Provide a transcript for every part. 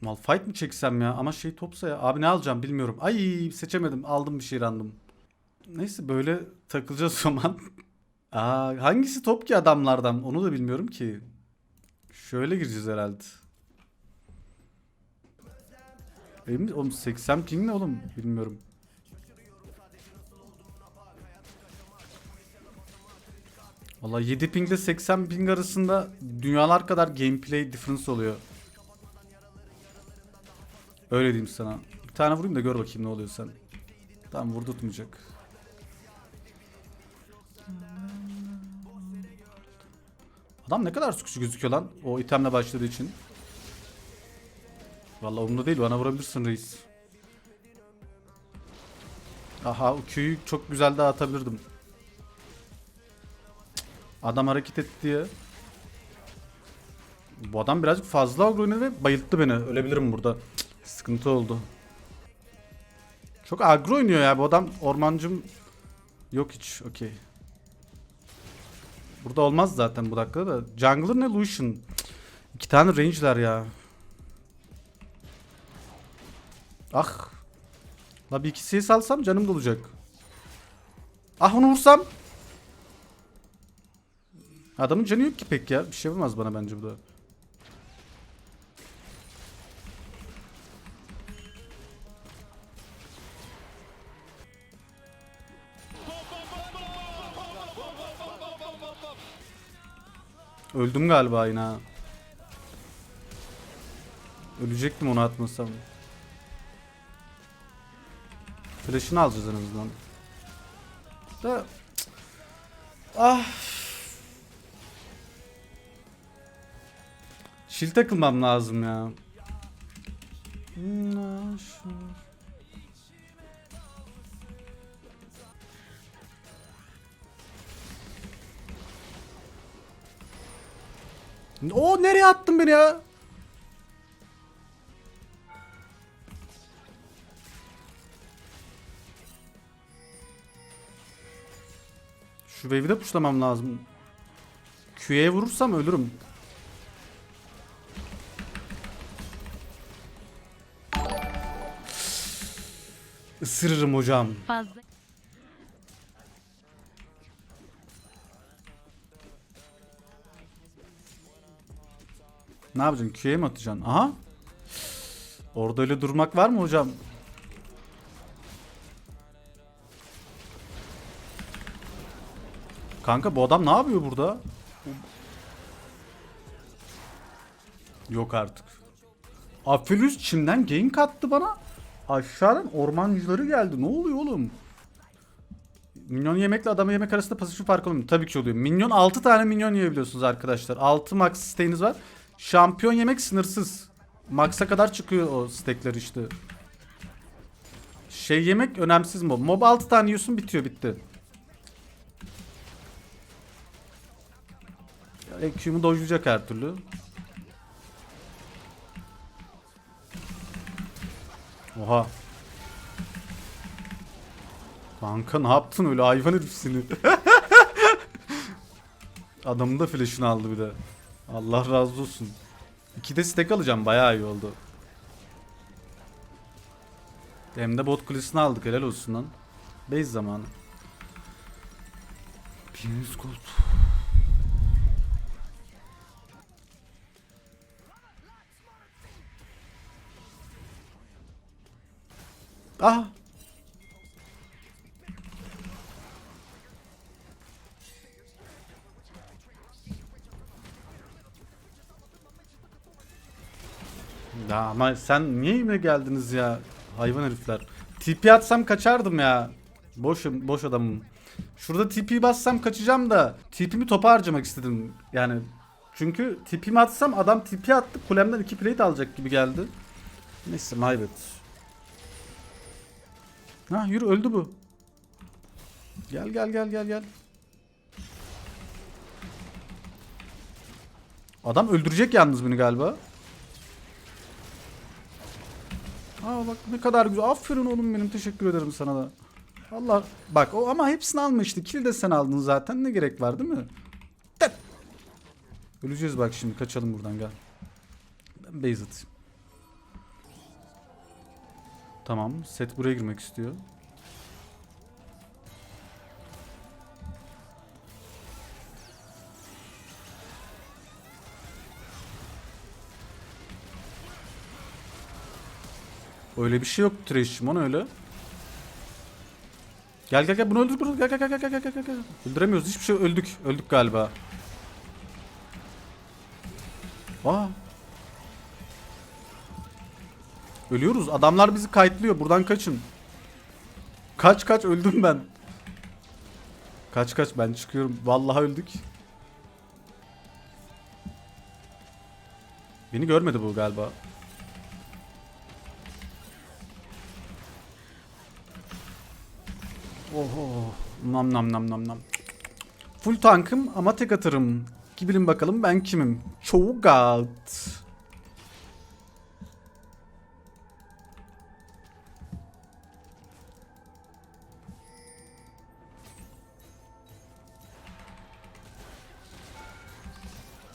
Malphite mi çeksem ya? Ama şey topsa ya. Abi ne alacağım bilmiyorum. Ay seçemedim. Aldım bir şey random. Neyse böyle takılacağız o zaman. Aa, hangisi top ki adamlardan? Onu da bilmiyorum ki. Şöyle gireceğiz herhalde. Emin oğlum 80 ping ne oğlum? Bilmiyorum. Valla 7 ping ile 80 ping arasında dünyalar kadar gameplay difference oluyor. Öyle diyeyim sana. Bir tane vurayım da gör bakayım ne oluyor sen. Tamam vurdu tutmayacak. Adam ne kadar sıkıcı gözüküyor lan o itemle başladığı için. Vallahi umurumda değil bana vurabilirsin reis. Aha o Q'yu çok güzel daha atabilirdim. Adam hareket etti ya. Bu adam birazcık fazla agro ve bayılttı beni. Ölebilirim burada. Sıkıntı oldu. Çok agro oynuyor ya bu adam. Ormancım yok hiç. Okey. Burada olmaz zaten bu dakikada da. Jungler ne Lucian? İki tane range'ler ya. Ah. La bir ikisiyi salsam canım dolacak. Ah onu vursam. Adamın canı yok ki pek ya. Bir şey yapamaz bana bence bu da. Öldüm galiba yine. Ölecektim onu atmasam. Flash'ını alacağız en azından. Da. Ah. Şil takılmam lazım ya. O nereye attın beni ya? Şu wave'i de puşlamam lazım. Q'ye vurursam ölürüm. Isırırım hocam. Fazla. Ne yapacaksın? Q'ye mi atacaksın? Aha. Orada öyle durmak var mı hocam? Kanka bu adam ne yapıyor burada? Yok artık. Aphelios çimden gank attı bana. Aşağıdan ormancıları geldi. Ne oluyor oğlum? Minyon yemekle adamı yemek arasında pasif fark oluyor mu? Tabii ki oluyor. Minyon 6 tane minyon yiyebiliyorsunuz arkadaşlar. 6 max steğiniz var. Şampiyon yemek sınırsız. Max'a kadar çıkıyor o stekler işte. Şey yemek önemsiz mob. Mob 6 tane yiyorsun bitiyor bitti. EQ'mu dojlayacak her türlü. Oha. Kanka ne yaptın öyle hayvan herifsini. Adamın da flash'ını aldı bir de. Allah razı olsun. İki de stack alacağım bayağı iyi oldu. Hem de bot kulesini aldık helal olsun lan. Base zamanı. 1100 gold. Ah! Ya ama sen niye mi geldiniz ya? Hayvan herifler. TP atsam kaçardım ya. Boş boş adamım. Şurada TP bassam kaçacağım da TP'mi topa harcamak istedim. Yani çünkü TP'mi atsam adam TP attı kulemden iki plate alacak gibi geldi. Neyse my bad. Ha yürü öldü bu. Gel gel gel gel gel. Adam öldürecek yalnız beni galiba. Aa bak ne kadar güzel. Aferin oğlum benim. Teşekkür ederim sana da. Allah bak o ama hepsini almıştı. Kili de sen aldın zaten. Ne gerek var değil mi? Tıp. Öleceğiz bak şimdi. Kaçalım buradan gel. Ben base atayım. Tamam. Set buraya girmek istiyor. Öyle bir şey yok Trishimon öyle. Gel gel gel bunu öldür bunu gel gel gel gel gel gel gel. Öldüremiyoruz hiçbir şey öldük. Öldük galiba. Aa. Ölüyoruz. Adamlar bizi kayıtlıyor. Buradan kaçın. Kaç kaç öldüm ben. Kaç kaç ben çıkıyorum. Vallahi öldük. Beni görmedi bu galiba. Oho. Nam nam nam nam nam. Full tankım ama tek atırım. Ki bakalım ben kimim? Cho'Gath.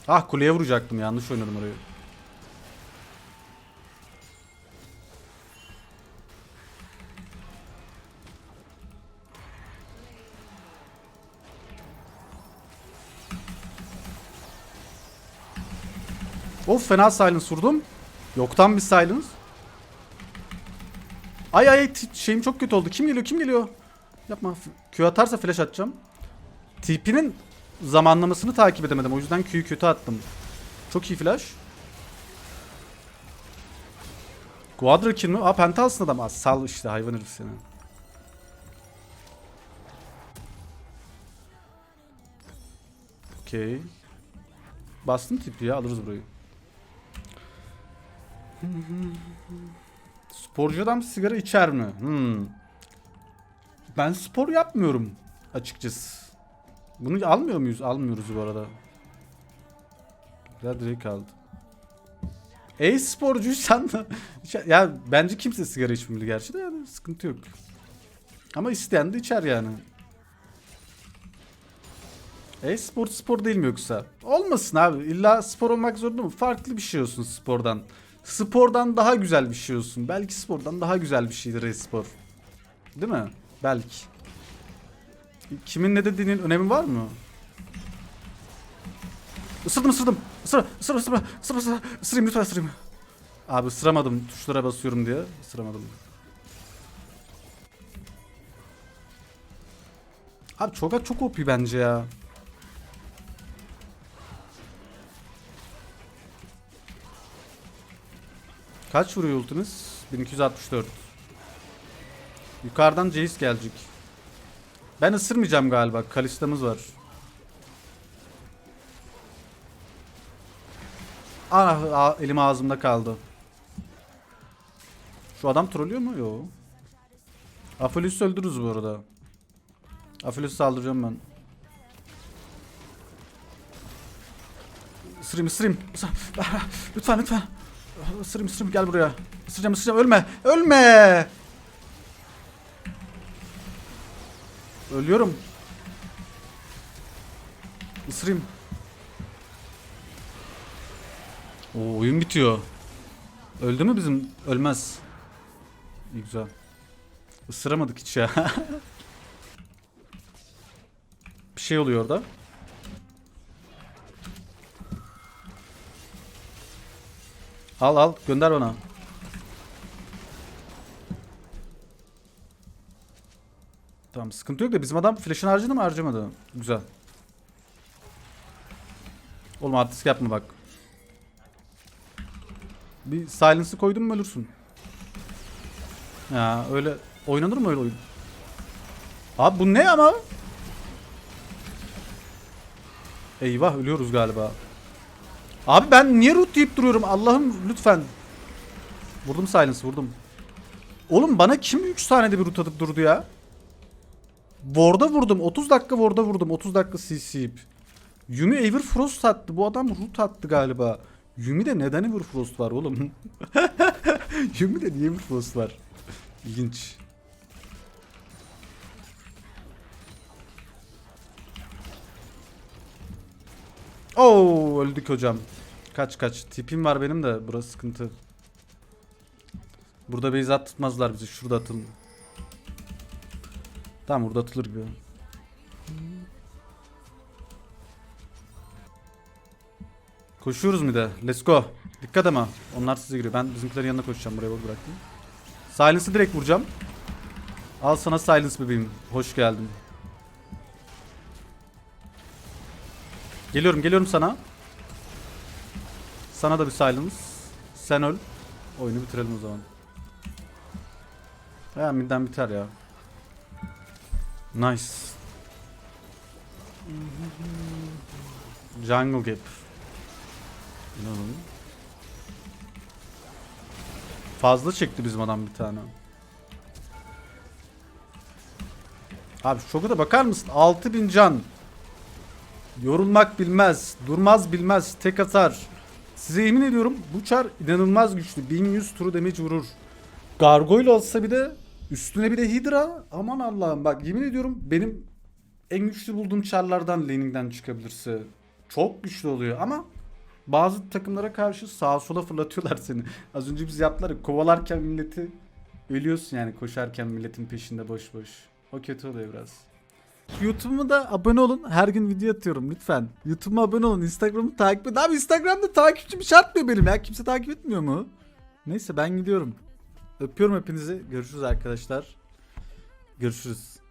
Ah kuleye vuracaktım yanlış oynadım orayı. Of fena silence vurdum. Yoktan bir silence. Ay ay şeyim çok kötü oldu. Kim geliyor kim geliyor? Yapma. Q atarsa flash atacağım. TP'nin zamanlamasını takip edemedim. O yüzden Q'yu kötü attım. Çok iyi flash. Quadra kill mi? Aa penta alsın adam. Aa, sal işte hayvan herif seni. Okey. Bastım tipi ya alırız burayı. Sporcu adam sigara içer mi? Hmm. Ben spor yapmıyorum açıkçası. Bunu almıyor muyuz? Almıyoruz bu arada. Ya direkt aldı. E-sporcuysan da ya bence kimse sigara içmemeli gerçi de yani sıkıntı yok. Ama isteyen de içer yani. E-spor spor değil mi yoksa? Olmasın abi. İlla spor olmak zorunda mı? Farklı bir şey olsun spordan. Spordan daha güzel bir şey olsun. Belki spordan daha güzel bir şeydir e-spor. Değil mi? Belki. Kimin ne dediğinin önemi var mı? Isırdım ısırdım. Isır, ısır, ısır, ısır, ısır, ısırayım lütfen ısırayım. Abi ısıramadım tuşlara basıyorum diye. Isıramadım. Abi çok çok OP bence ya. Kaç vuruyor ultiniz? 1264. Yukarıdan Jace gelecek. Ben ısırmayacağım galiba. Kalista'mız var. Ah, ah elim ağzımda kaldı. Şu adam trollüyor mu? Yo. Aphelios'u öldürürüz bu arada. Aphelios'u saldıracağım ben. Isırayım ısırayım. Lütfen lütfen. Isırayım ısırayım gel buraya. Isıracağım ısıracağım ölme. Ölme. Ölüyorum. Isırayım. Oo oyun bitiyor. Öldü mü bizim? Ölmez. İyi güzel. Isıramadık hiç ya. Bir şey oluyor orada. Al al gönder bana. Tamam sıkıntı yok da bizim adam flash'ını harcadı mı harcamadı. Güzel. Oğlum artist yapma bak. Bir silence'ı koydun mu ölürsün. Ya öyle oynanır mı öyle oyun? Abi bu ne ama? Eyvah ölüyoruz galiba. Abi ben niye root deyip duruyorum Allah'ım lütfen. Vurdum silence vurdum. Oğlum bana kim 3 tane de bir root atıp durdu ya? Ward'a vurdum 30 dakika Ward'a vurdum 30 dakika CC'yip. Yumi Everfrost attı bu adam root attı galiba. Yumi'de neden Everfrost var oğlum? Yumi'de niye Everfrost var? İlginç. Oo öldük hocam. Kaç kaç. Tipim var benim de burası sıkıntı. Burada base at tutmazlar bizi. Şurada atılın. Tamam burada atılır gibi. Koşuyoruz mu de? Let's go. Dikkat ama. Onlar size giriyor. Ben bizimkilerin yanına koşacağım. Buraya bıraktım. Silence'ı direkt vuracağım. Al sana silence bebeğim. Hoş geldin. Geliyorum geliyorum sana. Sana da bir silence. Sen öl. Oyunu bitirelim o zaman. Ya midden biter ya. Nice. Jungle Gap. İnanın. Fazla çekti bizim adam bir tane. Abi şu şoka da bakar mısın? 6000 can. Yorulmak bilmez, durmaz bilmez, tek atar. Size yemin ediyorum bu çar inanılmaz güçlü. 1100 turu damage vurur. Gargoyle olsa bir de üstüne bir de Hydra. Aman Allah'ım bak yemin ediyorum benim en güçlü bulduğum çarlardan laning'den çıkabilirse. Çok güçlü oluyor ama bazı takımlara karşı sağa sola fırlatıyorlar seni. Az önce biz yaptılar ya, kovalarken milleti ölüyorsun yani koşarken milletin peşinde boş boş. O kötü oluyor biraz. YouTube'uma da abone olun. Her gün video atıyorum lütfen. YouTube'uma abone olun. Instagram'ı takip edin. Abi Instagram'da takipçim şart mı benim ya? Kimse takip etmiyor mu? Neyse ben gidiyorum. Öpüyorum hepinizi. Görüşürüz arkadaşlar. Görüşürüz.